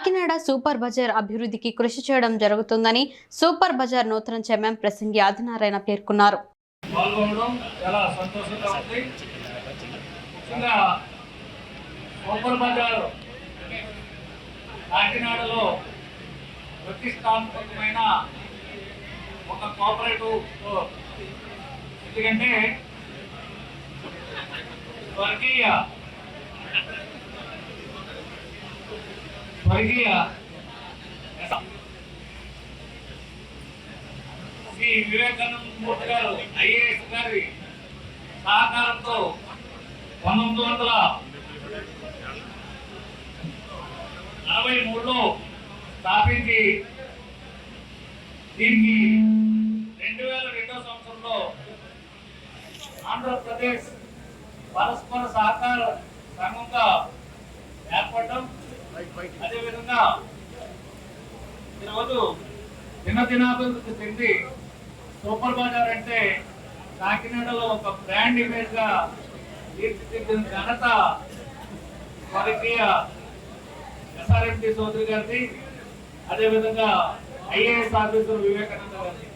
Kakinada super Bazar అభివృద్ధికి కృషి చేయడం జరుగుతుందని సూపర్ బజార్ నూతన చైర్మన్ ప్రసంగి ఆదినారాయణ పేర్కొన్నారు. సూపర్ బజార్ కాకినాడలో ప్రతిష్టాత్మకమైన ఒక కోఆపరేటివ్ ఎందుకంటే స్వర్గీయ స్వర్గీయ శ్రీ వివేకానంద మూర్తి గారు ఐఏఎస్ గారి సహకారంతో పంతొమ్మిది వందల నలభై మూడులో స్థాపించి దీనికి రెండు వేల రెండో సంవత్సరంలో ఆంధ్రప్రదేశ్ పరస్పర సహకార సంఘంగా ఏర్పడడం అదేవిధంగా ఈరోజు దినదినాభివృద్ధి చెంది సూపర్ బజార్ అంటే కాకినాడలో ఒక బ్రాండ్ ఇమేజ్గా తీర్చిదిద్దిన ఘనత స్వర్గీయ ఎస్ఆర్ఎండి చౌదరి గారిది అదేవిధంగా ఐఏఎస్ ఆఫీసర్ వివేకానంద గారిది.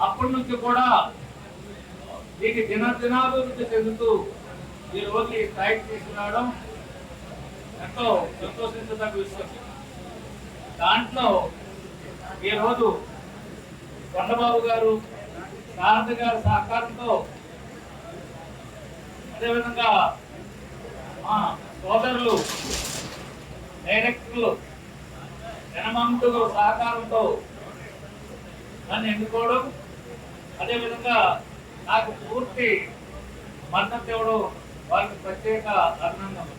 అప్పటి నుంచి కూడా దీన్ని దినదినాభివృద్ధి చెందుతూ ఈ రోజు ఈ స్థాయికి తీసుకురావడం ఎంతో సంతోషించదగ్గ విషయం. దాంట్లో ఈరోజు కొండబాబు గారు శారద గారి సహకారంతో అదేవిధంగా మా సోదరులు డైరెక్టర్లు జనమంతులు సహకారంతో నన్ను ఎన్నుకోవడం అదేవిధంగా నాకు పూర్తి మద్దతు ఇవ్వడం వారికి ప్రత్యేక అభినందనలు.